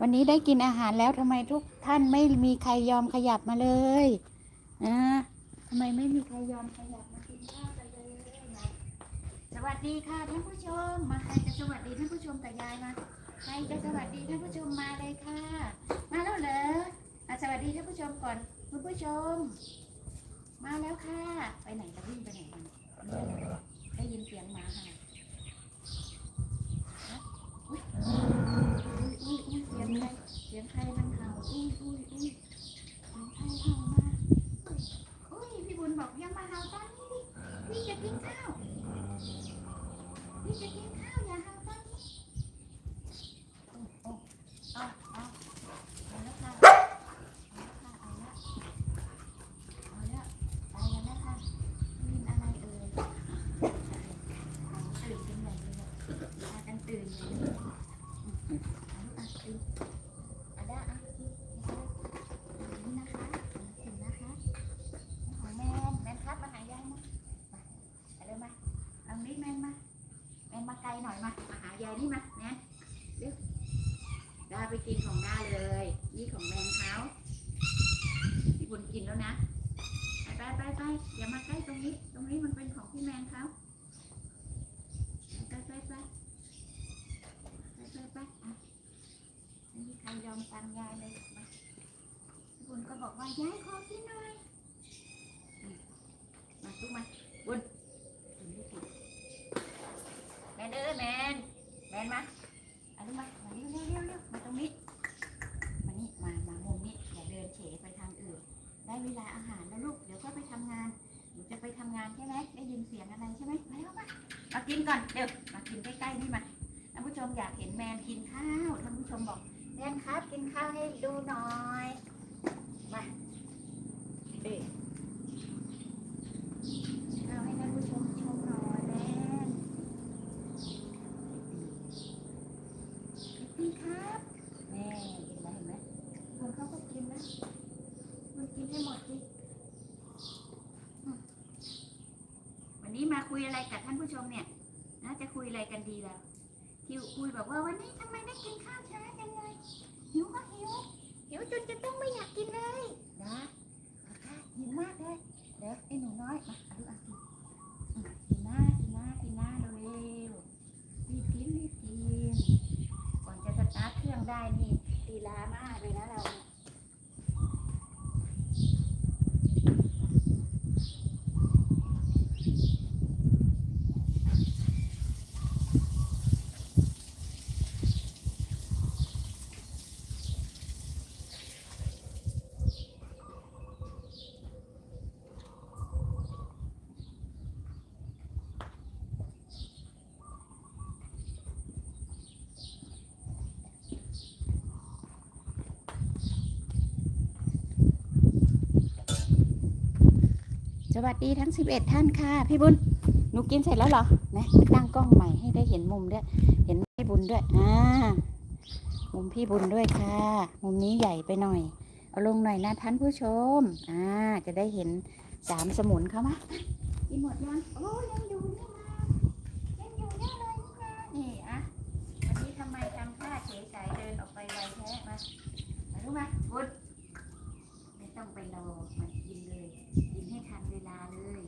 วันนี้ได้กินอาหารแล้วทำไมทุกท่านไม่มีใครยอมขยับมาเลยนะทำไมไม่มีใครยอมขยับมากินข้าวกันเลยนะสวัสดีค่ะท่านผู้ชม มาใครจะสวัสดีท่านผู้ชมกับยายมาใครจะสวัสดีท่านผู้ชมมาเลยค่ะ มาแล้วเหรออะสวัสดีท่านผู้ชมก่อนคุณผู้ชม มาแล้วค่ะ ไปไหนจะวิ่งไปไหนกันได้ยินเสียงหมาเห่าฮะ อุ๊ยอุ้ยอุ้ยอุ้ยเสียงใครเสียงใครมันเห่าอุ้ยอุ้ยอุ้ยเสียงใครเห่ามาอุ้ยพี่บุญบอกอยังมาเห่าตอนนี้ดิพี่จะกินข้าวพี่จะกินข้าวอย่าเห่าตอนนี้โอ้โอ้เอาเอาเอาแล้วค่ะเอาแล้วค่ะเอาแล้วเอาแล้วไปแล้วนะคะกินอะไรเอ่ยตื่นกันใหญ่เลยอะพากัน ตื่นเลยเอาอะตื่นอะได้อะกินนี่นะคะกินนะคะของแมนแมนครับมาหายายนะมาไปเลยมาอานี้แมนมาแมนมาไกลหน่อยมา มาหายายนี่มาแมนเร็วด้าไปกินของด้าเลย นี่ของแมนเขาพี่บุญกินแล้วนะ ไปไปไปไปอย่ามาใกล้ตรงนี้ ตรงนี้มันเป็นของพี่แมนเขาไปไปไปไปไปไปอะไม่มีใครยอมฟังยายเลยมาพี่ บอกว่ายายขอกินหน่อยมาทุกมาบุญแมนเอ้ยแมนแมนมาเอาลูกมามาเร็วเร็วเร็วเร็วมาตรงนี้มานี่มามามุมนี้อย่าเดินเฉไปทางอื่น ได้เวลาอาหารแล้วลูกเดี๋ยวก็ไปทำงานหนูจะไปทำงานใช่ไหมได้ยินเสียงอะไรใช่ไหมมาแล้วมามากินก่อนเดี๋ยวมากินใกล้ๆนี่มาท่านผู้ชมอยากเห็นแมนกินข้าวท่านผู้ชมบอกแมนครับกินข้าวให้ดูหน่อย มาเอ้ยข้าวให้ท่านผู้ชมชมหน่อยแมนกินครับแน่เห็นไหมเห็นไหมคนเขาก็กินนะ คุณกินให้หมดสิอืมวันนี้มาคุยอะไรกับท่านผู้ชมเนี่ย น่าจะันดีแล้ว ที่คุยบอกว่าวันนี้ทำไมได้กินข้าวช้าจังเลย หิวก็หิว หิวจนจะต้องไม่อยากกินเลยนะเอาค่ะหิวมากเลยเดี๋ยวไอ้หนูน้อย มาเอาดูอะกินอืมกินหน้ากินหน้ากินหน้าเร็วๆรีบกินรีบกิน ก่อนจะสตาร์ทเครื่องได้นี่ตีลามากเลยนะเราเนี่ย ส วัสดีทั้ง 11 ท่านค่ะ พี่บุญหนูกินเสร็จแล้วเหรอนะตั้งกล้องใหม่ให้ได้เห็นมุมด้วย เห็นพี่บุญด้วยอ่ามุมพี่บุญด้วยค่ะ มุมนี้ใหญ่ไปหน่อย เอาลงหน่อยนะท่านผู้ชมอ่าจะได้เห็นสามสมุนเขามากินหมดยังโอ้ยังอยู่นี่มายังอยู่เยอะเลยนี่มานี่อะวันนี้ทำไมทำท่าเฉยๆเดินออกไปไวแท้มามาดูมาบุญไม่ต้องไปรอมากินเลย กินให้ทันเวลาเลย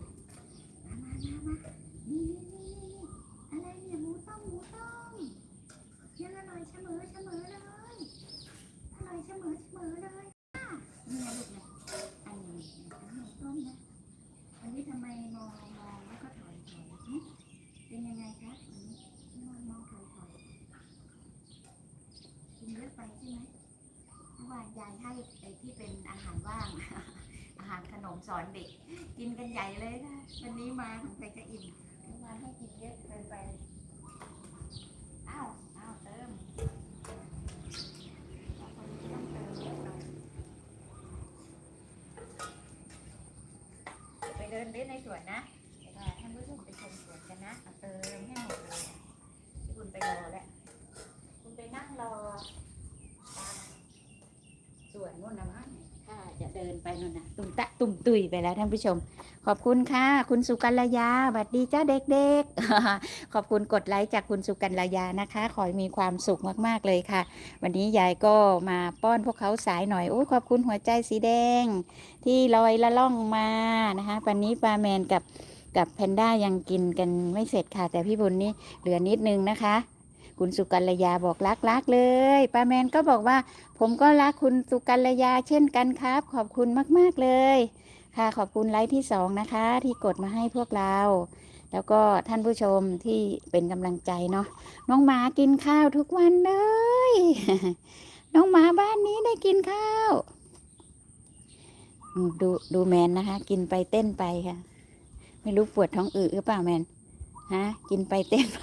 มามามามานี่นี่นี่นี่อะไรเนี่ยหมูต้มหมูต้มยังอร่อยเสมอเสมอเลย อร่อยเสมอเสมอเลยอะนี่นะลูกนะอันนี้หมูต้มนะอันนี้ทำไมมองมองแล้วก็ถอยถอยหึเป็นยังไงคะอันนี้มองมองถอยถอยกินเยอะไปใช่ไหมเมื่อวานยาย ให้ไอ้ที่เป็นอาหารว่าง อาหารขนมสอนเด็ก กินกันใหญ่เลยนะ วันนี้มาของใครจะอิ่มเมื่อวานให้กินเยอะเกินไปอ้าวอ้าวเติมเอาคนนี้ต้องเติมเยอะหน่อยไปเดินเล่นในสวนนะเดี๋ยวพาท่านผู้ชมไปชมสวนกันนะเอาเติมให้หมดเลยอะที่คุณไปรอแล้วคุณ ไปนู่นนะมั้งค่ะจะเดินไปนู่นน่ะตุ่มตะตุ่มตุยไปแล้วท่านผู้ชม ขอบคุณค่ะ คุณสุกัลยาสวัสดีจ้าเด็กๆ ขอบคุณกดไลค์จากคุณสุกัลยานะคะ ขอให้มีความสุขมากๆเลยค่ะ วันนี้ยายก็มาป้อนพวกเขาสายหน่อยโอ้ขอบคุณหัวใจสีแดง ที่ลอยละล่องมานะคะวันนี้ปลาแมนกับกับแพนด้ายังกินกันไม่เสร็จค่ะ แต่พี่บุญนี่เหลือนิดนึงนะคะ คุณสุกัลยาบอกรักรักเลยป้าแมนก็บอกว่า ผมก็รักคุณสุกัลยาเช่นกันครับ ขอบคุณมาก ๆ เลย ค่ะขอบคุณไลค์ที่สองนะคะ ที่กดมาให้พวกเรา แล้วก็ท่านผู้ชมที่เป็นกำลังใจเนาะน้องหมากินข้าวทุกวันเลย น้องหมาบ้านนี้ได้กินข้าว ดูดูแมนนะคะ กินไปเต้นไปค่ะ ไม่รู้ปวดท้องอืดหรือเปล่าแมนฮะกินไปเต้นไป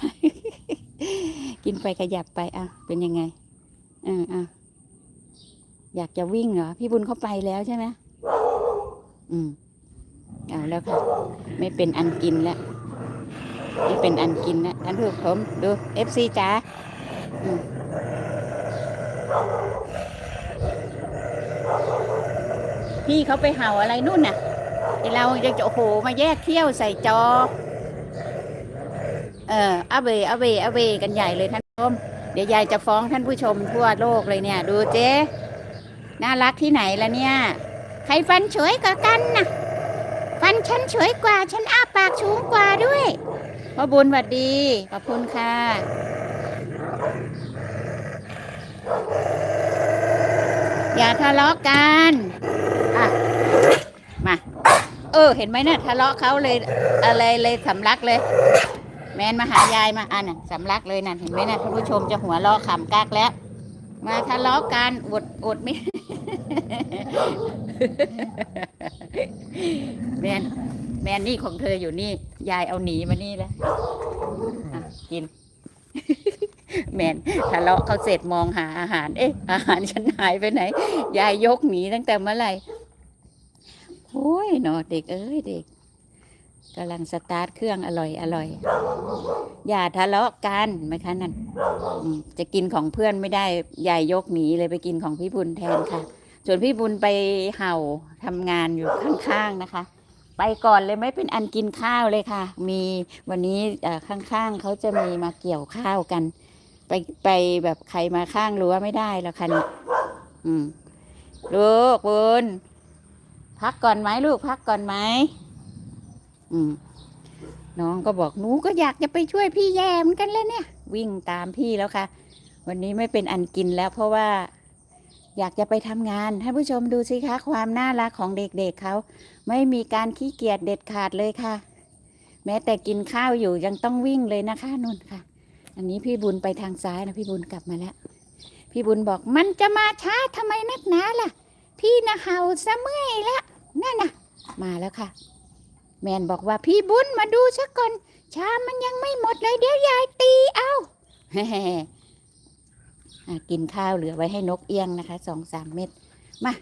กินไปขยับไปอะเป็นยังไงเอออะอยากจะวิ่งเหรอ พี่บุญเข้าไปแล้วใช่ไหมอืมเอาแล้วค่ะ ไม่เป็นอันกินแล้วไม่เป็นอันกินแล้วท่านผู้ชมดูเอฟซีจ๋าอืมพี่เขาไปเห่าอะไรนู่นน่ะไอเราจะโอ้โหมาแยกเขี้ยวใส่จอ เอออาเบอาเบอาเบกันใหญ่เลยท่านผู้ชม เดี๋ยวยายจะฟ้องท่านผู้ชมทั่วโลกเลยเนี่ย ดูเจ๊น่ารักที่ไหนละเนี่ย ใครฟันสวยกว่ากันนะฟันฉันสวยกว่า ฉันอ้าปากสูงกว่าด้วยพ่อบุญหวัดดี ขอบคุณค่ะ อย่าทะเลาะกันอะมา เออ เห็นไหมเนี่ยทะเลาะเขาเลยอะไรเลยสำลักเลย แมนมาหายายมาอะน่ะสำลักเลยนั่นเห็นไหมนะท่านผู้ชมจะหัวเราะขำกากแล้ว มาทะเลาะกันอดอดไม่แมนแมนนี่ของเธออยู่นี่ ยายเอาหนีมานี่แล้วกิน แมนทะเลาะเขาเสร็จมองหาอาหาร เอ๊ะ อาหารฉันหายไปไหน ยายยกหนีตั้งแต่เมื่อไหร่โอ้ยเนาะเด็กเอ้ยเด็ก กำลังสตาร์ทเครื่องอร่อยอร่อย อย่าทะเลาะกันไหมคะนั่นจะกินของเพื่อนไม่ได้ยายยกหนีเลยไปกินของพี่บุญแทนค่ะ ส่วนพี่บุญไปเห่าทำงานอยู่ข้างๆนะคะ ไปก่อนเลยไม่เป็นอันกินข้าวเลยค่ะ มีวันนี้ข้างๆเขาจะมีมาเกี่ยวข้าวกัน ไปไปแบบใครมาข้างรั้วไม่ได้แล้วค่ะนี่อืมลูกบุญพักก่อนไหมลูกพักก่อนไหม อืม น้องก็บอกหนูก็อยากจะไปช่วยพี่แย่เหมือนกันเลยเนี่ย วิ่งตามพี่แล้วค่ะ วันนี้ไม่เป็นอันกินแล้ว เพราะว่า อยากจะไปทำงานท่านผู้ชมดูสิคะความน่ารักของเด็กๆเเขาไม่มีการขี้เกียจเด็ดขาดเลยค่ะ แม้แต่กินข้าวอยู่ยังต้องวิ่งเลยนะคะนุ่นค่ะ อันนี้พี่บุญไปทางซ้ายนะพี่บุญกลับมาแล้วพี่บุญบอกมันจะมาช้าทำไมนักหนาล่ะ พี่นะเห่าซะเมื่อยละนั่นน่ะ มาแล้วค่ะ แมนบอกว่าพี่บุญมาดูซะก่อน ชามมันยังไม่หมดเลยเดี๋ยวยายตีเอาอะกินข้าวเหลือไว้ให้นกเอี้ยงนะคะสองสามเม็ดมา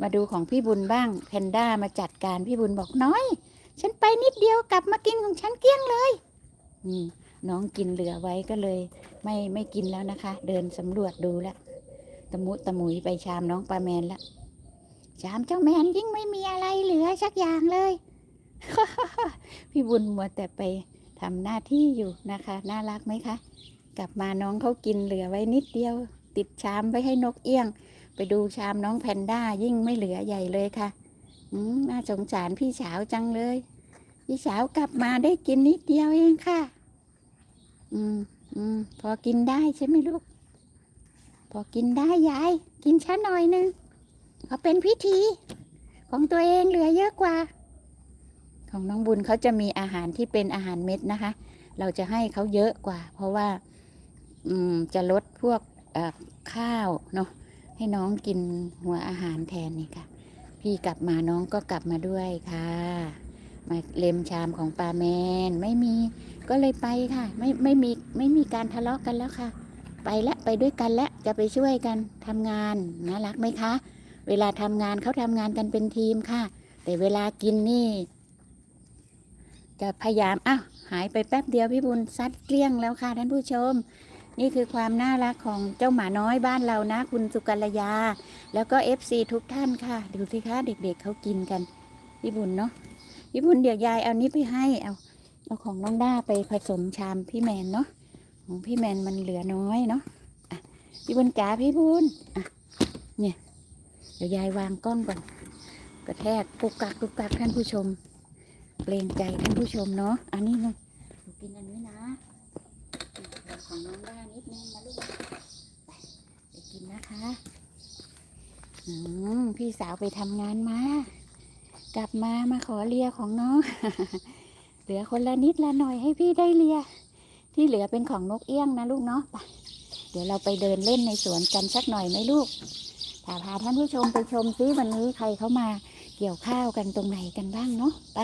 มาดูของพี่บุญบ้างแพนด้ามาจัดการพี่บุญบอกน้อย ฉันไปนิดเดียวกลับมากินของฉันเกลี้ยงเลยอืน้องกินเหลือไว้ก็เลย ไม่ไม่กินแล้วนะคะ เดินสำรวจดูแล้วตะมุตะมุยไปชามน้องปลาแมนละชามเจ้าแมนยิ่งไม่มีอะไรเหลือสักอย่างเลย พี่บุญมัวแต่ไปทำหน้าที่อยู่นะคะ น่ารักไหมคะ กลับมาน้องเขากินเหลือไว้นิดเดียว ติดชามไว้ให้นกเอี้ยง ไปดูชามน้องแพนด้ายิ่งไม่เหลือใหญ่เลยค่ะอืมน่าสงสารพี่สาวจังเลย พี่สาวกลับมาได้กินนิดเดียวเองค่ะ อืมอืมพอกินได้ใช่ไหมลูก พอกินได้ยาย กินช้าหน่อยนึงเขาเป็นพิธี ของตัวเองเหลือเยอะกว่า ของน้องบุญเขาจะมีอาหารที่เป็นอาหารเม็ดนะคะ เราจะให้เขาเยอะกว่า เพราะว่าจะลดพวกข้าวเนาะให้น้องกินหัวอาหารแทนนี่ค่ะ พี่กลับมาน้องก็กลับมาด้วยค่ะ มาเล็มชามของปลาแมนไม่มีก็เลยไปค่ะ ไม่ไม่มีไม่มีการทะเลาะกันแล้วค่ะ ไปและไปด้วยกันและจะไปช่วยกันทำงานน่ารักไหมคะ เวลาทำงานเขาทำงานกันเป็นทีมค่ะ แต่เวลากินนี่ จะพยายามอ้าวหายไปแป๊บเดียวพี่บุญซัดเกลี้ยงแล้วค่ะท่านผู้ชม นี่คือความน่ารักของเจ้าหมาน้อยบ้านเรานะ คุณสุกัลยา แล้วก็ FC ทุกท่านค่ะ ดูสิคะเด็กๆเขากินกันพี่บุญเนาะพี่บุญเดี๋ยวยายเอานี้ไปให้เอาเอาของน้องด้าไปผสมชามพี่แมนเนาะของพี่แมนมันเหลือน้อยเนาะะพี่บุญจ๋าพี่บุญอะเนี่ยเดี๋ยวยายวางกล้องก่อนกระแทกกุกกักกุกกักท่านผู้ชม เกรงใจท่านผู้ชมเนาะอันนี้นะหนูกินอันนี้นะของน้องด้านิดนึงนะลูกไปไปกินนะคะอืมพี่สาวไปทำงานมากลับมามาขอเลียของน้องเหลือคนละนิดละหน่อยให้พี่ได้เลีย ที่เหลือเป็นของนกเอี้ยงนะลูกเนาะไปเดี๋ยวเราไปเดินเล่นในสวนกันสักหน่อยไหมลูกพาพาท่านผู้ชมไปชมซิวันนี้ใครเขามาเกี่ยวข้าวกันตรงไหนกันบ้างเนาะไป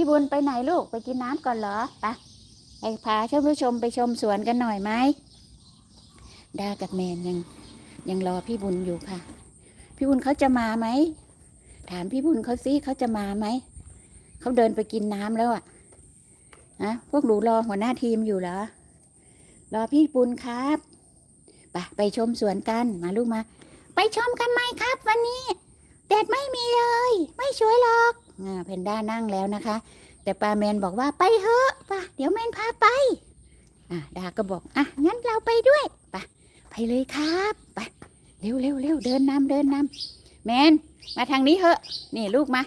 พี่บุญไปไหนลูกไปกินน้ำก่อนเหรอไปไปพาท่านผู้ชมไปชมสวนกันหน่อยไหมดากับแมนยังยังรอพี่บุญอยู่ค่ะ พี่บุญเขาจะมาไหมถามพี่บุญเขาสิเขาจะมาไหมเขาเดินไปกินน้ำแล้วอะนะพวกหนูรอหัวหน้าทีมอยู่เหรอรอพี่บุญครับไปไปชมสวนกันมาลูกมา ไปชมกันไหมครับ วันนี้แดดไม่มีเลย ไม่สวยหรอก อ่าเพนด้านั่งแล้วนะคะ แต่ปาแมนบอกว่าไปเถอะป่ะเดี๋ยวแมนพาไป อะดาก็บอกอะงั้นเราไปด้วยไปไปเลยครับไปเร็วเร็วเร็วเดินนำเดินนำแมนมาทางนี้เถอะ นี่ลูกมา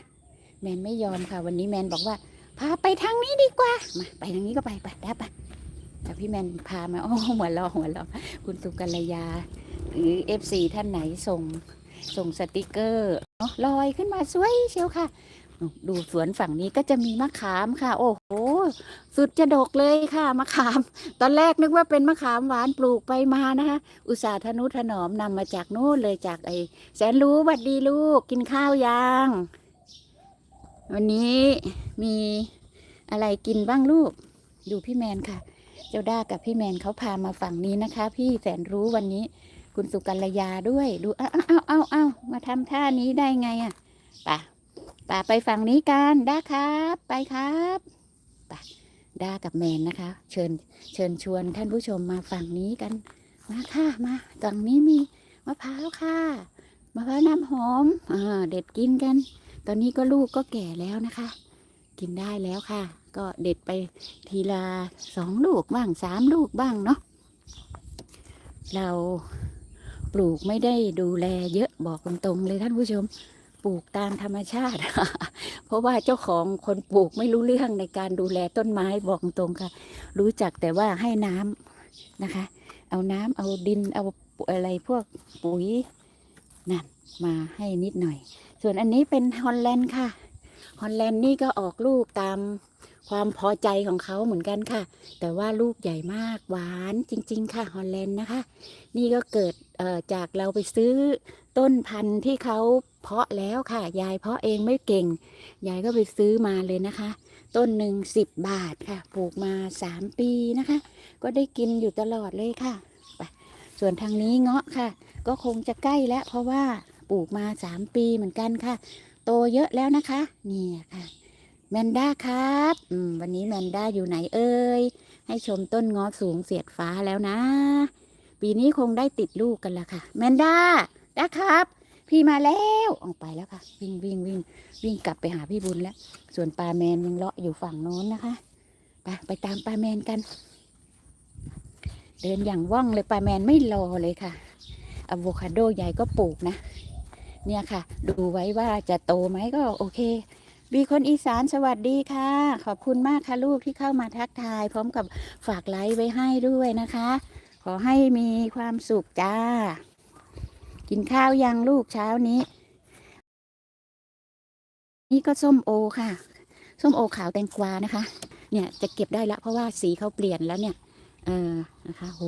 แมนไม่ยอมค่ะ วันนี้แมนบอกว่า พาไปทางนี้ดีกว่ามาไปทางนี้ก็ไปไปได้ปะแต่พี่แมนพามาโอ้หัวเราะหัวเราะคุณสุกัลยาหรือเอฟซีท่านไหนส่งส่งสติกเกอร์เนาะลอยขึ้นมาสวยเชียวค่ะ ดูสวนฝั่งนี้ก็จะมีมะขามค่ะ โอ้โห สุดจะดกเลยค่ะมะขาม ตอนแรกนึกว่าเป็นมะขามหวานปลูกไปมานะคะ อุตสาห์ทนุถนอมนำมาจากนู่นเลยจากไอแสนรู้หวัดดีลูกกินข้าวยัง วันนี้มีอะไรกินบ้างลูก ดูพี่แมนค่ะ เจ้าด้ากับพี่แมนเขาพามาฝั่งนี้นะคะ พี่แสนรู้วันนี้ คุณสุกัลยาด้วย ดูเอ้าเอ้าเอ้าเอ้ามาทำท่านี้ได้ไงอะปะ ป่ะไปฝั่งนี้กันด้าครับ ไปครับป่ะด้ากับแมนนะคะ เชิญเชิญชวนท่านผู้ชมมาฝั่งนี้กัน มาค่ะมาฝั่งนี้มีมะพร้าวค่ะมะพร้าวน้ำหอมอ่าเด็ดกินกัน ตอนนี้ก็ลูกก็แก่แล้วนะคะ กินได้แล้วค่ะ ก็เด็ดไปทีละสองลูกบ้างสามลูกบ้างเนาะเราปลูกไม่ได้ดูแลเยอะบอกตรงๆเลยท่านผู้ชม ปลูกตามธรรมชาติ เพราะว่าเจ้าของคนปลูกไม่รู้เรื่องในการดูแลต้นไม้บอกตรงค่ะ รู้จักแต่ว่าให้น้ำนะคะ เอาน้ำเอาดินเอาอะไรพวกปุ๋ยนั่นมาให้นิดหน่อย ส่วนอันนี้เป็นฮอลแลนด์ค่ะ ฮอลแลนด์นี่ก็ออกลูกตามความพอใจของเขาเหมือนกันค่ะ แต่ว่าลูกใหญ่มากหวานจริง ๆ ค่ะฮอลแลนด์นะคะ นี่ก็เกิดจากเราไปซื้อ ต้นพันธุ์ที่เขาเพาะแล้วค่ะ ยายเพาะเองไม่เก่ง ยายก็ไปซื้อมาเลยนะคะ ต้นหนึ่งสิบบาทค่ะ ปลูกมาสามปีนะคะ ก็ได้กินอยู่ตลอดเลยค่ะไปส่วนทางนี้เงาะค่ะ ก็คงจะใกล้แล้วเพราะว่าปลูกมาสามปีเหมือนกันค่ะ โตเยอะแล้วนะคะเนี่ยค่ะ แมนด้าครับอืมวันนี้แมนด้าอยู่ไหนเอ่ย ให้ชมต้นเงาะสูงเสียดฟ้าแล้วนะ ปีนี้คงได้ติดลูกกันละค่ะ แมนด้า ด้าครับ พี่มาแล้วออกไปแล้วค่ะ วิ่งวิ่งวิ่งวิ่งกลับไปหาพี่บุญแล้ว ส่วนปลาแมนยังเลาะอยู่ฝั่งโน้นนะคะไปไปตามปลาแมนกัน เดินอย่างว่องเลยปลาแมนไม่รอเลยค่ะอะโวคาโดใหญ่ก็ปลูกนะ เนี่ยค่ะ ดูไว้ว่าจะโตไหมก็โอเคมีคนอีสานสวัสดีค่ะ ขอบคุณมากค่ะลูกที่เข้ามาทักทาย พร้อมกับฝากไลค์ไว้ให้ด้วยนะคะ ขอให้มีความสุขจ้า กินข้าวยังลูกเช้านี้ นี่ก็ส้มโอค่ะ ส้มโอขาวแตงกวานะคะ เนี่ยจะเก็บได้ละเพราะว่าสีเขาเปลี่ยนแล้วเนี่ย เออนะคะ โห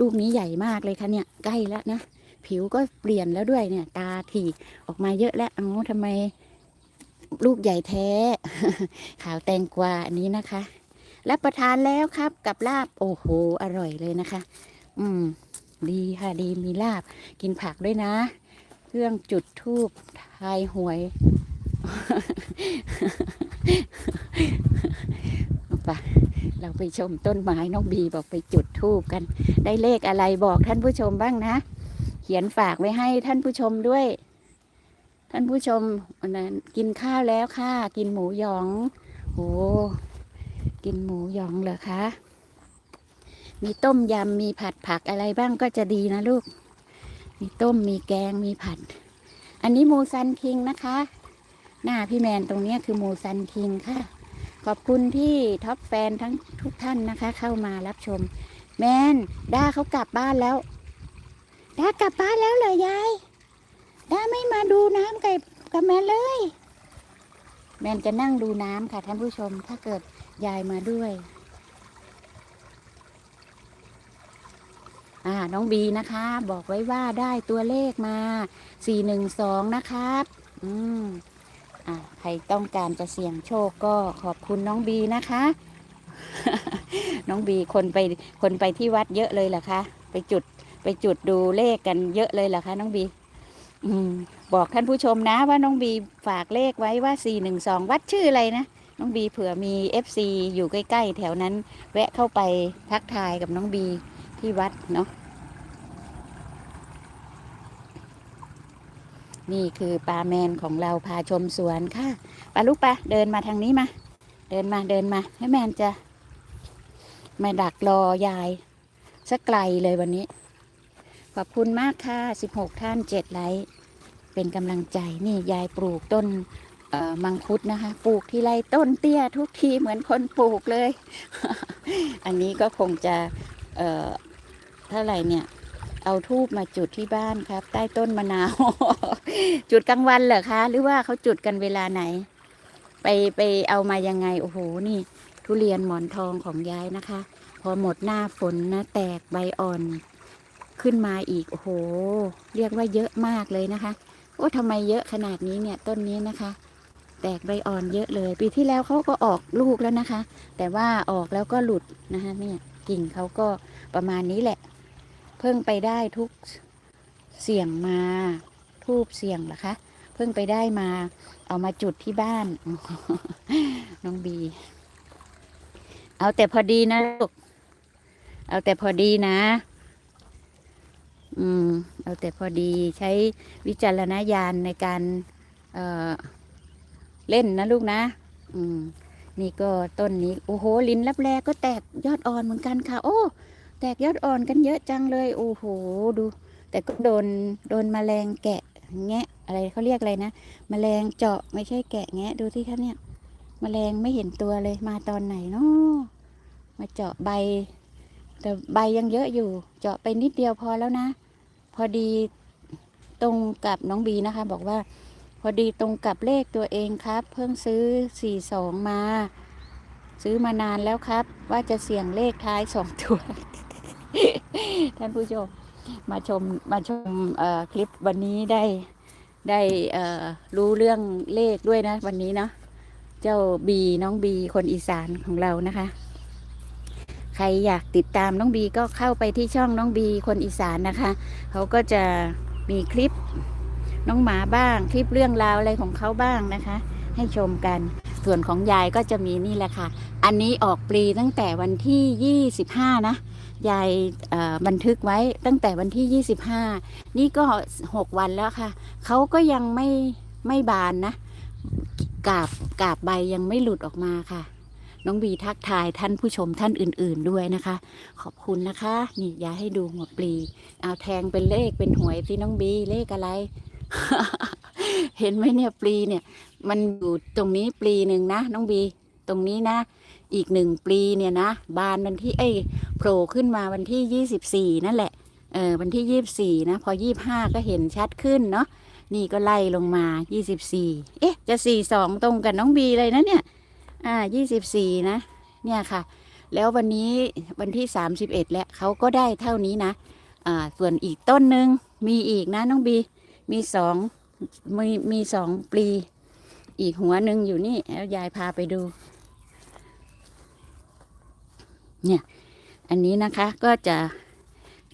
ลูกนี้ใหญ่มากเลยค่ะเนี่ยใกล้แล้วนะผิวก็เปลี่ยนแล้วด้วยเนี่ย ตาถี่ออกมาเยอะแล้วเอ้าทำไมลูกใหญ่แท้ ขาวแตงกวาอันนี้นะคะ รับประทานแล้วครับกับลาบ โอ้โห อร่อยเลยนะคะ อืม ดีค่ะดีมีลาบ กินผักด้วยนะ เครื่องจุดทูบทายหวยเอาไปเราไปชมต้นไม้น้องบีบอกไปจุดธูปกัน ได้เลขอะไรบอกท่านผู้ชมบ้างนะ เขียนฝากไว้ให้ท่านผู้ชมด้วย ท่านผู้ชมวันนั้นกินข้าวแล้วค่ะ กินหมูหยองโอ้กินหมูหยองเหรอคะ มีต้มยำมีผัดผักอะไรบ้างก็จะดีนะลูก มีต้มมีแกงมีผัด อันนี้หมูซันคิงนะคะ หน้าพี่แมนตรงนี้คือหมูซันคิงค่ะ ขอบคุณที่ท็อปแฟนทั้งทุกท่านนะคะ เข้ามารับชม แมนด้าเขากลับบ้านแล้วด้ากลับบ้านแล้วเหรอยายด้าไม่มาดูน้ำกับกับแมนเลย แมนจะนั่งดูน้ำค่ะท่านผู้ชมถ้าเกิดยายมาด้วย อ่าน้องบีนะคะ บอกไว้ว่าได้ตัวเลขมา412นะครับอืมอ่าใครต้องการจะเสี่ยงโชคก็ขอบคุณน้องบีนะคะ น้องบีคนไปคนไปที่วัดเยอะเลยเหรอคะไปจุดไปจุดดูเลขกันเยอะเลยเหรอคะน้องบีอืมบอกท่านผู้ชมนะว่าน้องบีฝากเลขไว้ว่า412วัดชื่ออะไรนะน้องบีเผื่อมี FC อยู่ใกล้ ๆ แถวนั้น แวะเข้าไปทักทายกับน้องบี ที่วัดเนาะนี่คือปลาแมนของเราพาชมสวนค่ะปลาลูกปลาเดินมาทางนี้มา เดินมาเดินมาให้แมนจะมาดักรอยายสักไกลเลยวันนี้ ขอบคุณมากค่ะ 16 ท่าน 7 ไลค์เป็นกำลังใจนี่ยายปลูกต้นมังคุดนะคะ ปลูกทีไรต้นเตี้ยทุกทีเหมือนคนปลูกเลย อันนี้ก็คงจะ เท่าไหร่เนี่ย เอาทูบมาจุดที่บ้านครับ ใต้ต้นมะนาว จุดกลางวันเหรอคะ หรือว่าเขาจุดกันเวลาไหน ไปไปเอามายังไงโอ้โหนี่ ทุเรียนหมอนทองของยายนะคะ พอหมดหน้าฝนนะแตกใบอ่อนขึ้นมาอีกโอ้โห เรียกว่าเยอะมากเลยนะคะ โอ้ทำไมเยอะขนาดนี้เนี่ยต้นนี้นะคะ แตกใบอ่อนเยอะเลย ปีที่แล้วเขาก็ออกลูกแล้วนะคะ แต่ว่าออกแล้วก็หลุดนะคะเนี่ยกิ่งเขาก็ประมาณนี้แหละ เพิ่งไปได้ทุกเสียงมาทูบเสียงเหรอคะ เพิ่งไปได้มา เอามาจุดที่บ้าน น้องบี เอาแต่พอดีนะลูก เอาแต่พอดีนะ อืม เอาแต่พอดีใช้วิจารณญาณในการเออเล่นนะลูกนะ อืม นี่ก็ต้นนี้ โอ้โห ลิ้นลับแลก็แตกยอดอ่อนเหมือนกันค่ะ โอ้ แตกยอดอ่อนกันเยอะจังเลย โอ้โห ดู แต่ก็โดน โดนแมลงแกะ แงะ อะไรเขาเรียกอะไรนะแมลงเจาะไม่ใช่แกะแงะ ดูที่คะเนี่ยแมลงไม่เห็นตัวเลย มาตอนไหนเนาะมาเจาะใบ แต่ใบยังเยอะอยู่ เจาะไปนิดเดียวพอแล้วนะ พอดีตรงกับน้องบีนะคะ บอกว่า พอดีตรงกับเลขตัวเองครับ เพิ่งซื้อสี่สองมา ซื้อมานานแล้วครับ ว่าจะเสี่ยงเลขท้ายสองตัว ท่านผู้ชมมาชมมาชมคลิปวันนี้ได้ได้รู้เรื่องเลขด้วยนะ วันนี้เนาะเจ้าบีน้องบีคนอีสานของเรานะคะ ใครอยากติดตามน้องบีก็เข้าไปที่ช่องน้องบีคนอีสานนะคะเขาก็จะมีคลิปน้องหมาบ้างคลิปเรื่องราวอะไรของเขาบ้างนะคะ ให้ชมกันส่วนของยายก็จะมีนี่แหละค่ะ อันนี้ออกปลีตั้งแต่วันที่ 25 นะ ยายบันทึกไว้ตั้งแต่วันที่ 25 นี่ก็ 6 วันแล้วค่ะ เขาก็ยังไม่ไม่บานนะ กาบกาบใบยังไม่หลุดออกมาค่ะ น้องบีทักทายท่านผู้ชมท่านอื่น ๆด้วยนะคะ ขอบคุณนะคะ นี่ยายให้ดูหัวปลี เอาแทงเป็นเลขเป็นหวยสิน้องบีเลขอะไร เห็นไหมเนี่ยปลีเนี่ย มันอยู่ตรงนี้ปลีหนึ่งนะน้องบี ตรงนี้นะอีกหนึ่งปลีเนี่ยนะบานวันที่เอ้ย โผล่ขึ้นมาวันที่ยี่สิบสี่นั่นแหละ เออวันที่ยี่สี่นะ พอยี่บห้าก็เห็นชัดขึ้นเนาะ นี่ก็ไล่ลงมายี่สิบสี่เอ๊ะ จะสี่สองตรงกับน้องบีเลยนะเนี่ย อ่ายี่สิบสี่นะ เนี่ยค่ะ แล้ววันนี้วันที่สามสิบเอ็ดแล้วเขาก็ได้เท่านี้นะ อ่า ส่วนอีกต้นหนึ่งมีอีกนะน้องบี มีสองมีมีสองปลี อีกหัวหนึ่งอยู่นี่ แล้วยายพาไปดู เนี่ย อันนี้นะคะก็จะ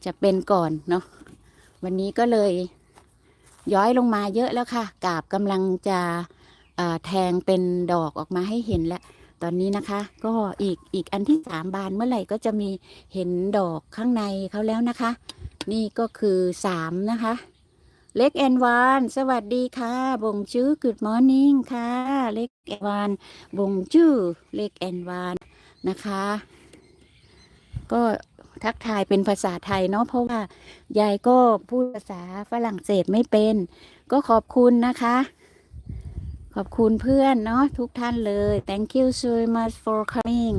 จะเป็นก่อนเนาะวันนี้ก็เลยย้อยลงมาเยอะแล้วค่ะ กาบกำลังจะแทงเป็นดอกออกมาให้เห็นแล้ว ตอนนี้นะคะ ก็อีกอีกอันที่สามบานเมื่อไหร่ก็จะมีเห็นดอกข้างในเขาแล้วนะคะ นี่ก็คือสามนะคะ เล็กแอนวานสวัสดีค่ะบงจื้อ good morning ค่ะ เล็กแอนวานบงจื้อเล็กแอนวานนะคะ ก็ทักทายเป็นภาษาไทยเนาะเพราะว่ายายก็พูดภาษาฝรั่งเศสไม่เป็น ก็ขอบคุณนะคะ ขอบคุณเพื่อนเนาะทุกท่านเลย thank you so much for coming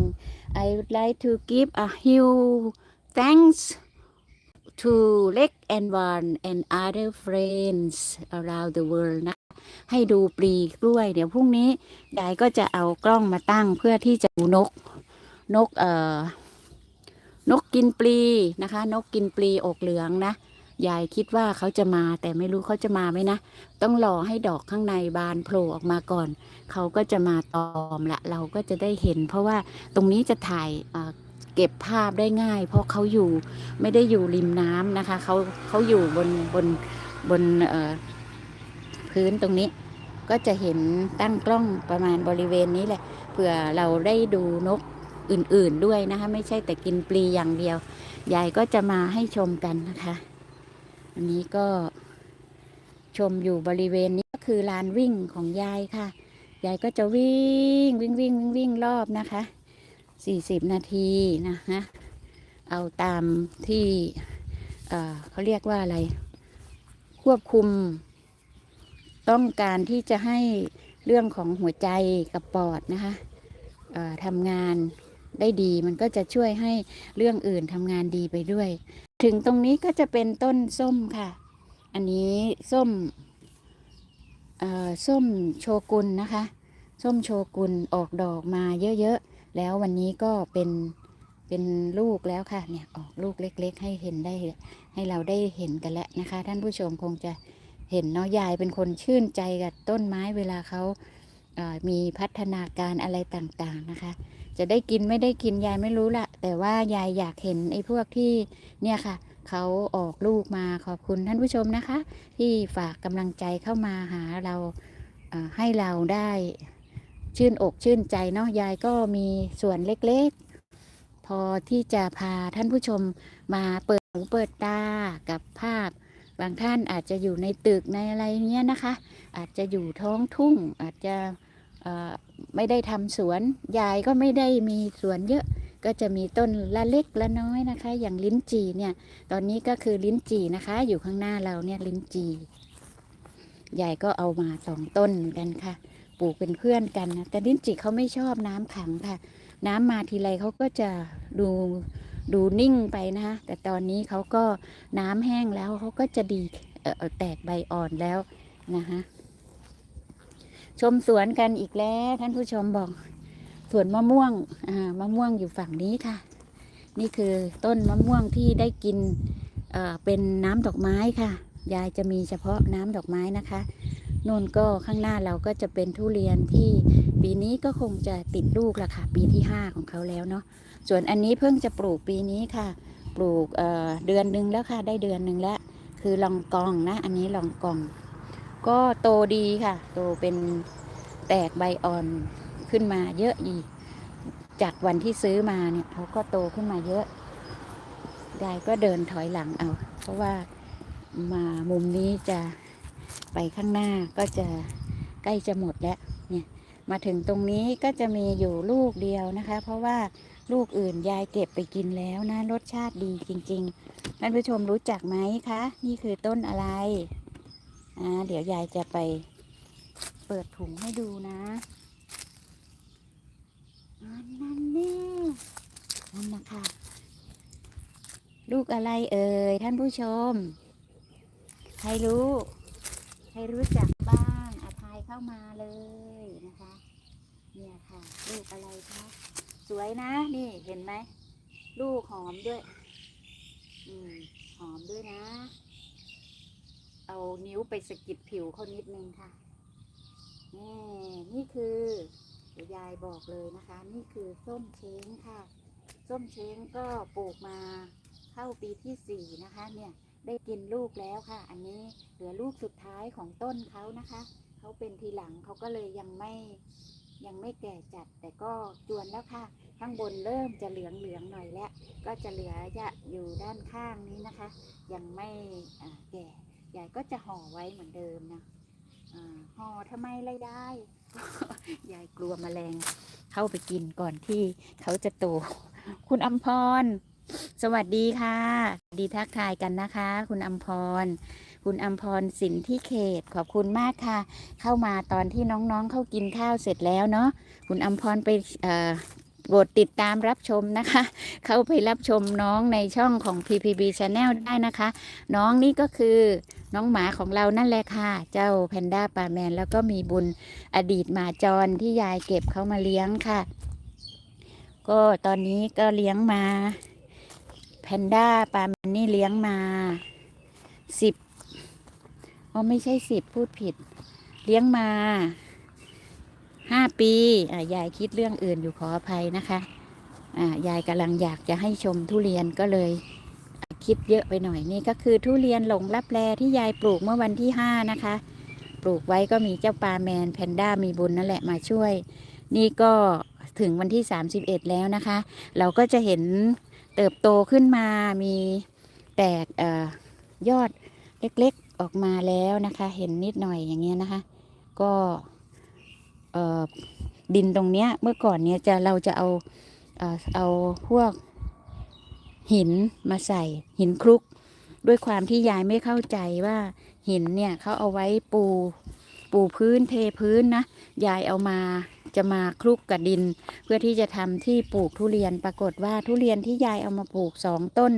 I would like to give a huge thanks to Lek and One and other friends around the world นะให้ดูปลีกล้วย เดี๋ยวพรุ่งนี้ยายก็จะเอากล้องมาตั้งเพื่อที่จะดูนกนกเอ่อ นกกินปลีนะคะ นกกินปลีอกเหลืองนะยายคิดว่าเขาจะมาแต่ไม่รู้เขาจะมาไหมนะ ต้องรอให้ดอกข้างในบานโผล่ออกมาก่อน เขาก็จะมาตอมละเราก็จะได้เห็น เพราะว่าตรงนี้จะถ่ายเก็บภาพได้ง่าย เพราะเขาอยู่ไม่ได้อยู่ริมน้ำนะคะเขาเขาอยู่บนบนบนเอ่อพื้นตรงนี้ ก็จะเห็นตั้งกล้องประมาณบริเวณนี้แหละเผื่อเราได้ดูนก อื่นๆด้วยนะคะ ไม่ใช่แต่กินปลีอย่างเดียวยายก็จะมาให้ชมกันนะคะ อันนี้ก็ชมอยู่บริเวณนี้ก็คือลานวิ่งของยายค่ะ ยายก็จะวิ่งวิ่งวิ่งวิ่งวิ่งรอบนะคะสี่สิบนาทีนะคะเอาตามที่เออเขาเรียกว่าอะไร ควบคุม ต้องการที่จะให้เรื่องของหัวใจกับปอดนะคะทำงาน ได้ดี มันก็จะช่วยให้เรื่องอื่นทำงานดีไปด้วย ถึงตรงนี้ก็จะเป็นต้นส้มค่ะ อันนี้ส้มอ่อส้มโชกุนนะคะ ส้มโชกุนออกดอกมาเยอะๆ แล้ววันนี้ก็เป็นเป็นลูกแล้วค่ะเนี่ยออกลูกเล็ก ๆ ให้เห็นได้ให้เราได้เห็นกันแล้วนะคะ ท่านผู้ชมคงจะเห็นเนาะยายเป็นคนชื่นใจกับต้นไม้เวลาเขาอ่อมีพัฒนาการอะไรต่างๆนะคะ จะได้กินไม่ได้กินยายไม่รู้ละแต่ว่ายายอยากเห็นไอ้พวกที่เนี่ยค่ะเขาออกลูกมาขอบคุณท่านผู้ชมนะคะ ที่ฝากกำลังใจเข้ามาหาเราให้เราได้ชื่นอกชื่นใจเนาะยายก็มีส่วนเล็กๆ พอที่จะพาท่านผู้ชมมาเปิดหูเปิดตากับภาพ บางท่านอาจจะอยู่ในตึกในอะไรเนี้ยนะคะ อาจจะอยู่ท้องทุ่งอาจจะ ไม่ได้ทำสวน ยายก็ไม่ได้มีสวนเยอะ ก็จะมีต้นละเล็กละน้อยนะคะ อย่างลิ้นจี่เนี่ย ตอนนี้ก็คือลิ้นจี่นะคะ อยู่ข้างหน้าเราเนี่ยลิ้นจี่ยายก็เอามาสองต้นกันค่ะ ปลูกเป็นเพื่อนกันนะ แต่ลิ้นจี่เขาไม่ชอบน้ำขังค่ะ น้ำมาทีไรเขาก็จะดูดูนิ่งไปนะคะ แต่ตอนนี้เขาก็น้ำแห้งแล้วเขาก็จะดีเออแตกใบอ่อนแล้วนะคะ ชมสวนกันอีกแล้ว ท่านผู้ชมบอกสวนมะม่วงอ่ามะม่วงอยู่ฝั่งนี้ค่ะ นี่คือต้นมะม่วงที่ได้กินเอ่อเป็นน้ำดอกไม้ค่ะ ยายจะมีเฉพาะน้ำดอกไม้นะคะนู่นก็ข้างหน้าเราก็จะเป็นทุเรียนที่ปีนี้ก็คงจะติดลูกละค่ะ ปีที่ 5 ของเขาแล้วเนาะส่วนอันนี้เพิ่งจะปลูกปีนี้ค่ะ ปลูกเเดือนหนึ่งแล้วค่ะได้เดือนหนึ่งแล้ว คือลองกองนะ อันนี้ลองกอง ก็โตดีค่ะ โตเป็นแตกใบอ่อนขึ้นมาเยอะอีก จากวันที่ซื้อมาเนี่ยเขาก็โตขึ้นมาเยอะยายก็เดินถอยหลังเอา เพราะว่ามามุมนี้จะไปข้างหน้าก็จะใกล้จะหมดแล้วเนี่ยมาถึงตรงนี้ก็จะมีอยู่ลูกเดียวนะคะ เพราะว่าลูกอื่นยายเก็บไปกินแล้วนะรสชาติดีจริง ๆ ท่านผู้ชมรู้จักไหมคะ นี่คือต้นอะไร อ่าเดี๋ยวยายจะไปเปิดถุงให้ดูนะอันนั้นแน่นั่นนะคะ ลูกอะไรเอ่ยท่านผู้ชม ใครรู้ ใครรู้จักบ้างอาทายเข้ามาเลยนะคะ เนี่ยค่ะ ลูกอะไรคะสวยนะ นี่เห็นไหม ลูกหอมด้วย อืม หอมด้วยนะ เอานิ้วไปสกิดผิวเขานิดนึงค่ะ นี่นี่คือยายบอกเลยนะคะ นี่คือส้มเช้งค่ะ ส้มเช้งก็ปลูกมาเข้าปีที่สี่นะคะ เนี่ยได้กินลูกแล้วค่ะ อันนี้เหลือลูกสุดท้ายของต้นเขานะคะเขาเป็นทีหลังเขาก็เลยยังไม่ยังไม่แก่จัดแต่ก็จวนแล้วค่ะ ข้างบนเริ่มจะเหลืองเหลืองๆหน่อยแล้ว ก็จะเหลือจะอยู่ด้านข้างนี้นะคะ ยังไม่แก่ ยายก็จะห่อไว้เหมือนเดิมนะห่อทำไมล่ะยายยายกลัวแมลงเข้าไปกินก่อนที่เขาจะโต คุณอมพร สวัสดีค่ะ ดีทักทายกันนะคะ คุณอมพร คุณอมพรสินที่เขตขอบคุณมากค่ะ เข้ามาตอนที่น้องๆเข้ากินข้าวเสร็จแล้วเนาะคุณอมพรไป กดติดตามรับชมนะคะ เข้าไปรับชมน้องในช่องของ PPB Channel ได้นะคะ น้องนี่ก็คือน้องหมาของเรานั่นแหละค่ะ เจ้าแพนด้าปาแมน แล้วก็มีบุญอดีตหมาจรที่ยายเก็บเขามาเลี้ยงค่ะ ก็ตอนนี้ก็เลี้ยงมาแพนด้าปาแมนนี่เลี้ยงมาสิบอ๋อไม่ใช่สิบพูดผิด เลี้ยงมา ห้าปียายคิดเรื่องอื่นอยู่ขออภัยนะคะยายกำลังอยากจะให้ชมทุเรียนก็เลย คิดเยอะไปหน่อยนี่ก็คือทุเรียนหลงรับแลที่ยายปลูกเมื่อวันที่ห้านะคะ ปลูกไว้ก็มีเจ้าปลาแมนแพนด้ามีบุญนั่นแหละมาช่วย นี่ก็ถึงวันที่ 31 แล้วนะคะ เราก็จะเห็นเติบโตขึ้นมามีแตกอยอดเล็กๆออกมาแล้วนะคะ เห็นนิดหน่อยอย่างเงี้ยนะคะ ก็ ดินตรงเนี้ยเมื่อก่อนเนี้ยจะเราจะเอาเอ่อเอาพวกหินมาใส่หินคลุก ด้วยความที่ยายไม่เข้าใจว่าหินเนี่ยเขาเอาไว้ปูปูพื้นเทพื้นนะยายเอามาจะมาคลุกกับดิน เพื่อที่จะทำที่ปลูกทุเรียนปรากฏว่าทุเรียนที่ยายเอามาปลูกสองต้น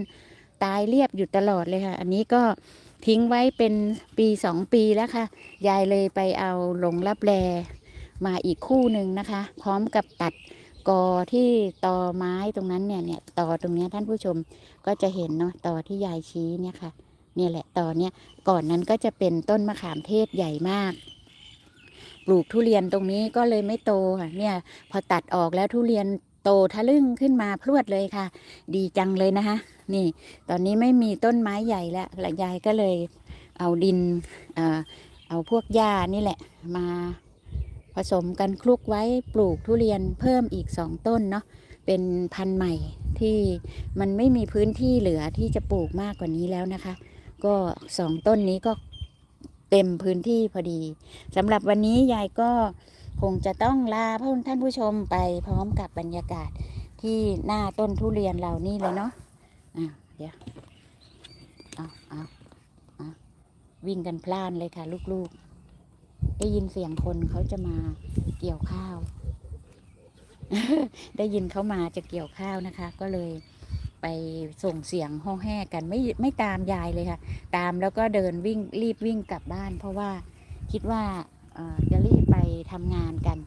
ตายเรียบอยู่ตลอดเลยค่ะ อันนี้ก็ทิ้งไว้เป็นปีสองปีแล้วค่ะ ยายเลยไปเอาหลงรับแล มาอีกคู่หนึ่งนะคะ พร้อมกับตัดกอที่ตอไม้ตรงนั้นเนี่ยเนี่ยตอตรงนี้ท่านผู้ชมก็จะเห็นเนาะตอที่ยายชี้เนี่ยค่ะเนี่ยแหละตอเนี่ยก่อนนั้นก็จะเป็นต้นมะขามเทศใหญ่มาก ปลูกทุเรียนตรงนี้ก็เลยไม่โตค่ะเนี่ยพอตัดออกแล้วทุเรียนโตทะลึ่งขึ้นมาพรวดเลยค่ะ ดีจังเลยนะคะ นี่ ตอนนี้ไม่มีต้นไม้ใหญ่แล้วหลายายก็เลยเอาดินเอ่อเอาพวกหญ้านี่แหละมา ผสมกันคลุกไว้ปลูกทุเรียนเพิ่มอีกสองต้นเนาะเป็นพันธุ์ใหม่ที่มันไม่มีพื้นที่เหลือที่จะปลูกมากกว่านี้แล้วนะคะ ก็สองต้นนี้ก็เต็มพื้นที่พอดีสำหรับวันนี้ยายก็คงจะต้องลาพ่อท่านผู้ชมไปพร้อมกับบรรยากาศที่หน้าต้นทุเรียนเรานี่เลยเนาะอะเดี๋ยวเอาเอาเอาวิ่งกันพล่านเลยค่ะลูกๆ ได้ยินเสียงคนเขาจะมาเกี่ยวข้าว ได้ยินเขามาจะเกี่ยวข้าวนะคะ ก็เลยไปส่งเสียงห้องแห่กันไม่ไม่ตามยายเลยค่ะ ตามแล้วก็เดินวิ่งรีบวิ่งกลับบ้าน เพราะว่าคิดว่าจะรีบไปทำงานกัน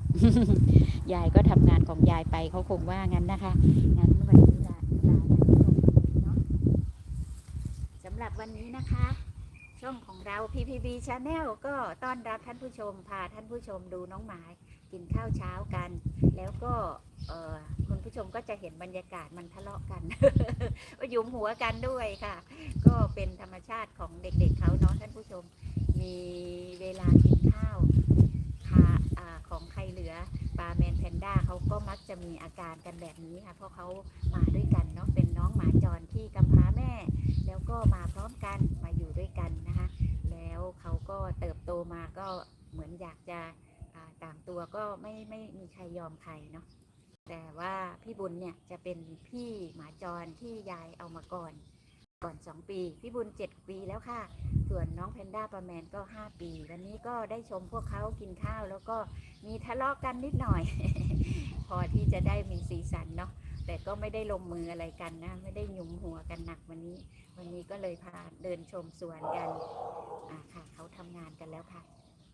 ยายก็ทำงานของยายไปเขาคงว่างั้นนะคะงั้นวันนี้ลาลาท่านผู้ชมเนาะสำหรับวันนี้นะคะ ช่องของเรา PPB Channel ก็ต้อนรับท่านผู้ชม พาท่านผู้ชมดูน้องหมากินข้าวเช้ากัน แล้วก็คุณผู้ชมก็จะเห็นบรรยากาศมันทะเลาะกันก็หยุมหัวกันด้วยค่ะ ก็เป็นธรรมชาติของเด็กๆเขาเนาะท่านผู้ชม มีเวลากินข้าวค่ะอ่าของใครเหลือปลาแมนแพนด้าเขาก็มักจะมีอาการกันแบบนี้ค่ะ เพราะเขามาด้วยกันเนาะ น้องหมาจรที่กำพร้าแม่ แล้วก็มาพร้อมกันมาอยู่ด้วยกันนะคะ แล้วเขาก็เติบโตมาก็เหมือนอยากจะต่างตัวก็ไม่ไม่มีใครยอมใครเนาะแต่ว่าพี่บุญเนี่ยจะเป็นพี่หมาจรที่ยายเอามาก่อน ก่อน 2 ปี พี่บุญ 7 ปีแล้วค่ะ ส่วนน้องเพนด้าประแมนก็ 5 ปี วันนี้ก็ได้ชมพวกเขากินข้าว แล้วก็มีทะเลาะกันนิดหน่อย พอที่จะได้มีสีสันเนาะ แต่ก็ไม่ได้ลงมืออะไรกันนะ ไม่ได้หยุมหัวกันหนักวันนี้ วันนี้ก็เลยพาเดินชมสวนกันอ่าค่ะเขาทำงานกันแล้วค่ะ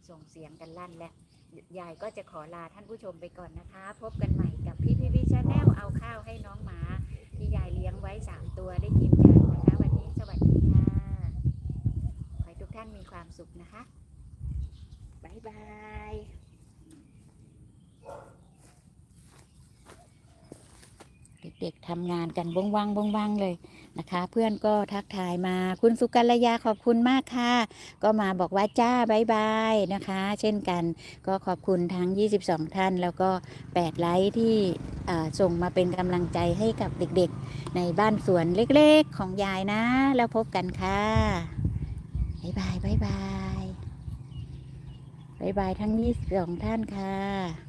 ส่งเสียงกันลั่นแล้วยายก็จะขอลาท่านผู้ชมไปก่อนนะคะ พบกันใหม่กับพี่พี่พี่ชาแนลเอาข้าวให้น้องหมา ที่ยายเลี้ยงไว้3ตัวได้กินกันนะคะ วันนี้สวัสดีค่ะ ขอให้ทุกท่านมีความสุขนะคะ บ๊ายบาย เด็กๆทำงานกันบงวังบงวังเลยนะคะ เพื่อนก็ทักทายมาคุณสุกัลยาขอบคุณมากค่ะ ก็มาบอกว่าจ้าบายบายนะคะ เช่นกันก็ขอบคุณทั้ง 22 ท่าน แล้วก็ 8 ไลค์ที่ส่งมาเป็นกำลังใจให้กับเด็กๆ ในบ้านสวนเล็กๆ ของยายนะ แล้วพบกันค่ะบายบายบายบายบายบายทั้ง 22 ท่านค่ะ